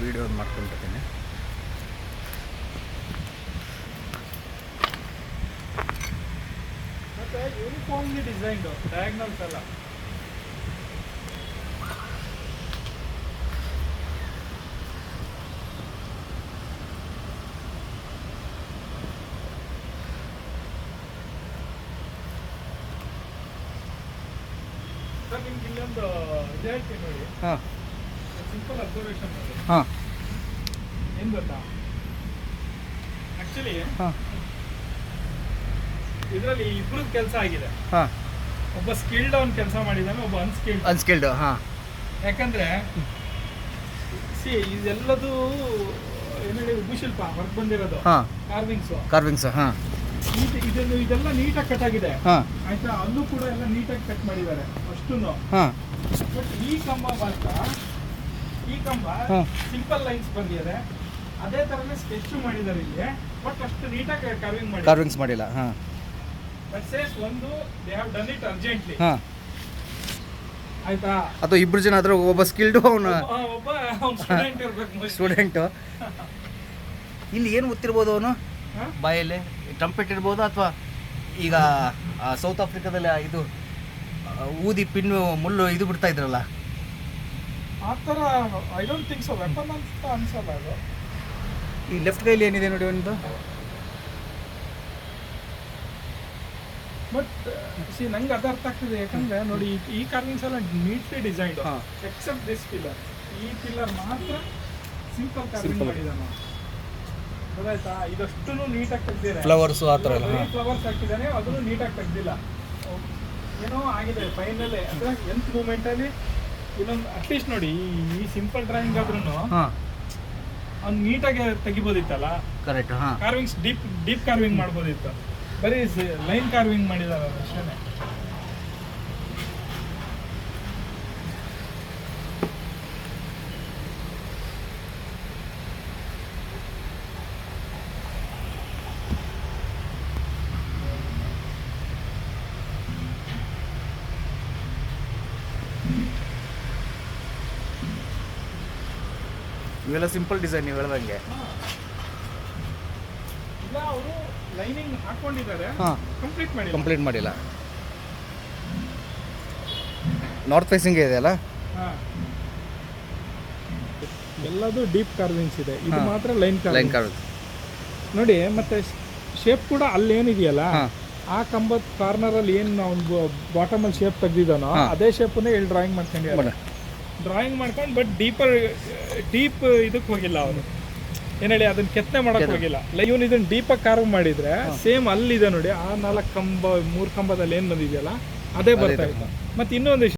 Video ಮಾಡ್ಕೊಂಡಿರ್ತೀನಿ ಮತ್ತೆ uniformly designed diagonals ಅಲ್ಲ ಸರ್ ನಿಮ್ಗೆ ಇಲ್ಲೊಂದು ಇದು ನೋಡಿ. ಹಾಂ. ಸಿಂಪಲ್ ಅಬ್ಸರ್ವೇಷನ್ ಹಾಂ. ಏನು ಗೊತ್ತಾ? ಆಕ್ಚುಲಿ ಹಾಂ. ಇದರಲ್ಲಿ ಇಬ್ರು ಕೆಲಸ ಆಗಿದೆ. ಹಾಂ. ಒಬ್ಬ ಸ್ಕಿಲ್ಡ್ ಅವ್ನು ಕೆಲಸ ಮಾಡಿದ್ದಾನೆ ಒಬ್ಬ ಅನ್ಸ್ಕಿಲ್ಡ್ ಅನ್ಸ್ಕಿಲ್ಡ್ ಹಾಂ. ಯಾಕಂದ್ರೆ ಸಿ ಇದೆಲ್ಲದು ಏನೇಳಿ ಉಪಶಿಲ್ಪ ಹೊರಗೆ ಬಂದಿರೋದು. ಹಾಂ. ಕಾರ್ವಿಂಗ್ಸ್ ಕಾರ್ವಿಂಗ್ಸ್ ಹಾಂ. ಇದನ್ನು ಇದೆಲ್ಲ ನೀಟಾಗಿ ಕಟ್ ಆಗಿದೆ. ಆಯ್ತಾ? ಅಲ್ಲೂ ಕೂಡ ಎಲ್ಲ ನೀಟಾಗಿ ಕಟ್ ಮಾಡಿದ್ದಾರೆ ಅಷ್ಟು ಹಾಂ. ಬಟ್ ಈ ಕಂಬ ಮಾತ್ರ ಈ ಕಂಬ ಸಿಂಪಲ್ ಲೈನ್ಸ್ ಬಂದಿದೆ. ಅದೇ ತರನೇ ಸ್ಕೆಚ್ ಮಾಡಿದ್ದಾರೆ ಇಲ್ಲಿ. ಬಟ್ ಅಷ್ಟು ನೀಟಾಗಿ ಕಾರ್ವಿಂಗ್ ಮಾಡಿ ಕಾರ್ವಿಂಗ್ಸ್ ಮಾಡಿಲ್ಲ ಹಾಂ. ಬಟ್ ಸೇಸ್ ಒಂದು they have done it urgently ಹಾಂ. ಆಯ್ತಾ? ಅಥವಾ ಇಬ್ರು ಜನ ಆದರೂ ಒಬ್ಬ ಸ್ಕಿಲ್ಡ್ ಅವನು ಒಬ್ಬ ಸ್ಟೂಡೆಂಟ್ ಇರ್ಬೇಕು ಸ್ಟೂಡೆಂಟು ಇಲ್ಲಿ ಏನು ಗೊತ್ತಿರ್ಬೋದು ಅವನು? ಬಾಯಲ್ಲಿ ಟ್ರಂಪೆಟ್ ಇರ್ಬೋದು ಅಥವಾ ಈಗ ಸೌತ್ ಆಫ್ರಿಕಾದಲ್ಲಿ ಇದು ಊದಿ ಪಿನ್ನು ಮುಳ್ಳು ಇದು ಬಿಡ್ತಾ ಇದ್ರಲ್ಲ? ಆ ಥರ I don't think so weapon ಅಂತ ಅನ್ಸಲ್ಲ ಅದು. ಈ ಲೆಫ್ಟ್ ಕೈಲಿ ಏನಿದೆ ನೋಡಿ ಒಂದು? ಬಟ್ ಸಿ ನಂಗೆ ಅದು ಅರ್ಥ ಆಗ್ತಿದೆ. ಯಾಕಂದ್ರೆ ನೋಡಿ ಈ- ಕಾರ್ನಿಂಗ್ಸ್ ಕಾರ್ವಿಂಗ್ಸ್ ಎಲ್ಲ neatly design. Except this pillar ಈ ಪಿಲ್ಲರ್ ಮಾತ್ರ ಸಿಂಪಲ್ ಕಾರ್ನಿಂಗ್. ಮಾಡಿದಾನೆ ಗೊತ್ತಾಯ್ತಾ ಇದಷ್ಟು ನೀಟಾಗಿ ತೆಗ್ದಿದೆ ಫ್ಲವರ್ಸ್ ಆ ಥರ ಫ್ಲವರ್ಸ್ ಹಾಕಿದ್ದಾನೆ ಅದನ್ನು ನೀಟಾಗಿ ತೆಗ್ದಿಲ್ಲ. ಏನೋ ಆಗಿದೆ ಫೈನಲ್ ಅಂದ್ರೆ ಎಂತ್ ಮೂಮೆಂಟ್ ಅಲ್ಲಿ ಇನ್ನೊಂದು ಅಟ್ಲೀಸ್ಟ್ ನೋಡಿ ಈ- ಸಿಂಪಲ್ ಡ್ರಾಯಿಂಗ್ ಆದ್ರೂ ಹಾಂ. ಅವ್ನು ನೀಟಾಗಿ ತೆಗಿಬೋದಿತ್ತಲ್ಲ? ಕರೆಕ್ಟ್ ಹಾಂ. ಕಾರ್ವಿಂಗ್ಸ್ ಡೀಪ್ ಡೀಪ್ ಕಾರ್ವಿಂಗ್ ಮಾಡ್ಬೋದಿತ್ತು. ಬರೀ ಲೈನ್ ಕಾರ್ವಿಂಗ್ ಮಾಡಿದಾರ ಅಷ್ಟೇ. ಇವೆಲ್ಲ ಸಿಂಪಲ್ ಡಿಸೈನ್ ನೀವು ಹೇಳ್ದಂಗೆ. ಇಲ್ಲ ಅವರು ಲೈನಿಂಗ್ ಹಾಕೊಂಡಿದ್ದಾರೆ. ಹಾಂ. ಕಂಪ್ಲೀಟ್ ಮಾಡಿ ಕಂಪ್ಲೀಟ್ ಮಾಡಿಲ್ಲ. ನಾರ್ತ್ ಫೇಸಿಂಗ್ ಇದೆ ಅಲ್ಲ ಎಲ್ಲದು ಡೀಪ್ ಕಾರ್ವಿಂಗ್ಸ್ ಇದೆ. ಇದು ಹಾ. ಮಾತ್ರ ಲೈನ್ ಲೈನ್ ಕಾರ್ವಿಂಗ್ ನೋಡಿ ಮತ್ತೆ ಶೇಪ್ ಕೂಡ ಅಲ್ಲೇನಿದೆಯಲ್ಲ ಆ ಕಂಬದ ಕಾರ್ನರ್ ಅಲ್ಲಿ ಏನು ನಾವು ಬಾಟಮ್ ಅಲ್ಲಿ ಶೇಪ್ ತೆಗ್ದಿದ್ದಾನೋ ಹಾ. ಅದೇ ಶೇಪನ್ನೇ ಇಲ್ಲಿ ಡ್ರಾಯಿಂಗ್ ಮಾಡ್ಕೊಂಡಿದ್ದಾರೆ. ಡ್ರಾಯಿಂಗ್ ಮಾಡ್ಕೊಂಡು ಬಟ್ ಡೀಪರ್ ಡೀಪ್ ಇದಕ್ಕೆ ಹೋಗಿಲ್ಲ ಅವರು ಏನ್ ಹೇಳಿ ಅದನ್ನ ಕೆತ್ತನೆ ಮಾಡಕ್. ಹೋಗಿಲ್ಲ. ಇವನ್ ಇದನ್ನ ಡೀಪಾಗಿ ಕಾರ್ವ್ ಮಾಡಿದ್ರೆ ಸೇಮ್ ಅಲ್ಲಿದೆ ನೋಡಿ ಆ ನಾಲ್ಕು ಕಂಬ ಮೂರ್ ಕಂಬದಲ್ಲಿ ಏನ್ ಬಂದಿದೆಯಲ್ಲ ಅದೇ ಬರ್ತಾ. ಇತ್ತು. ಮತ್ತೆ ಇನ್ನೊಂದು